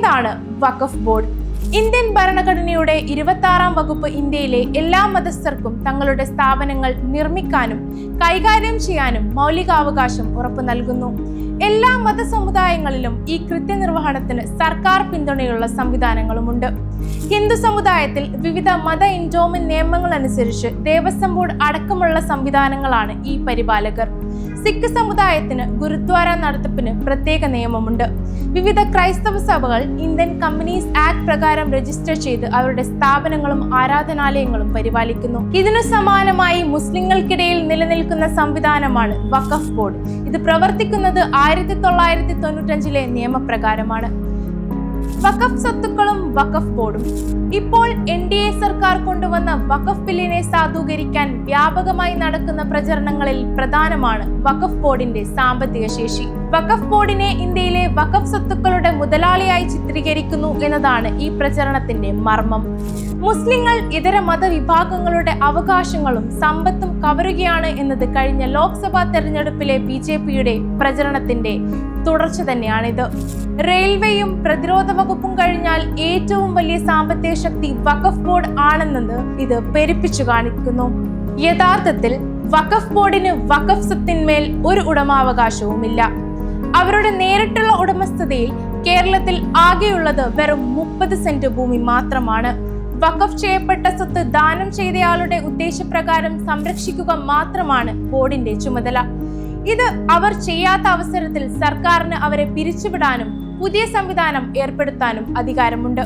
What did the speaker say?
എന്താണ് വഖഫ് board? Indian ഭരണഘടനയുടെ ഇരുപത്തി ആറാം വകുപ്പ് ഇന്ത്യയിലെ എല്ലാ മതസ്ഥർക്കും തങ്ങളുടെ സ്ഥാപനങ്ങൾ നിർമ്മിക്കാനും കൈകാര്യം ചെയ്യാനും മൗലികാവകാശം ഉറപ്പു നൽകുന്നു. എല്ലാ മതസമുദായങ്ങളിലും ഈ കൃത്യനിർവഹണത്തിന് സർക്കാർ പിന്തുണയുള്ള സംവിധാനങ്ങളുമുണ്ട്. ഹിന്ദു സമുദായത്തിൽ വിവിധ മത എൻഡോമെന്റ് നിയമങ്ങൾ അനുസരിച്ച് ദേവസ്വം ബോർഡ് അടക്കമുള്ള സംവിധാനങ്ങളാണ് ഈ പരിപാലകർ. സിഖ് സമുദായത്തിന് ഗുരുദ്വാര നടത്തിപ്പിന് പ്രത്യേക നിയമമുണ്ട്. വിവിധ ക്രൈസ്തവ സഭകൾ ഇന്ത്യൻ കമ്പനീസ് ആക്ട് പ്രകാരം രജിസ്റ്റർ ചെയ്ത് അവരുടെ സ്ഥാപനങ്ങളും ആരാധനാലയങ്ങളും പരിപാലിക്കുന്നു. ഇതിനു സമാനമായി മുസ്ലിങ്ങൾക്കിടയിൽ നിലനിൽക്കുന്ന സംവിധാനമാണ് വഖഫ് ബോർഡ്. ഇത് പ്രവർത്തിക്കുന്നത് ആയിരത്തി തൊള്ളായിരത്തി തൊണ്ണൂറ്റഞ്ചിലെ നിയമപ്രകാരമാണ്. വഖഫ് സ്വത്തുക്കളും വഖഫ് ബോർഡും. ഇപ്പോൾ എൻ ഡി എ സർക്കാർ കൊണ്ടുവന്ന വഖഫ് ബില്ലിനെ സാധൂകരിക്കാൻ വ്യാപകമായി നടക്കുന്ന പ്രചരണങ്ങളിൽ പ്രധാനമാണ് വഖഫ് ബോർഡിന്റെ സാമ്പത്തിക ശേഷി. വഖഫ് ബോർഡിനെ ഇന്ത്യയിലെ വഖഫ് സ്വത്തുക്കളുടെ മുതലാളിയായി ചിത്രീകരിക്കുന്നു എന്നതാണ് ഈ പ്രചരണത്തിന്റെ മർമ്മം. മുസ്ലിങ്ങൾ ഇതര മതവിഭാഗങ്ങളുടെ അവകാശങ്ങളും സമ്പത്തും കവരുകയാണ് എന്നത് കഴിഞ്ഞ ലോക്സഭാ തെരഞ്ഞെടുപ്പിലെ ബി പ്രചരണത്തിന്റെ തുടർച്ച തന്നെയാണിത്. റെയിൽവേയും പ്രതിരോധ വകുപ്പും കഴിഞ്ഞാൽ ഏറ്റവും വലിയ സാമ്പത്തിക ശക്തി വഖഫ് ബോർഡ് ആണെന്നത് ഇത് പെരുപ്പിച്ചു കാണിക്കുന്നു. യഥാർത്ഥത്തിൽ വഖഫ് ബോർഡിന് വഖഫ് സ്വത്തിന്മേൽ ഒരു ഉടമാവകാശവുമില്ല. അവരുടെ നേരിട്ടുള്ള ഉടമസ്ഥതയിൽ കേരളത്തിൽ ആകെയുള്ളത് വെറും മുപ്പത് സെന്റ് ഭൂമി മാത്രമാണ്. വഖഫ് ചെയ്യപ്പെട്ട സ്വത്ത് ദാനം ചെയ്തയാളുടെ ഉദ്ദേശപ്രകാരം സംരക്ഷിക്കുക മാത്രമാണ് ബോർഡിന്റെ ചുമതല. ഇത് അവർ ചെയ്യാത്ത അവസരത്തിൽ സർക്കാരിന് അവരെ പിരിച്ചുവിടാനും പുതിയ സംവിധാനം ഏർപ്പെടുത്താനും അധികാരമുണ്ട്.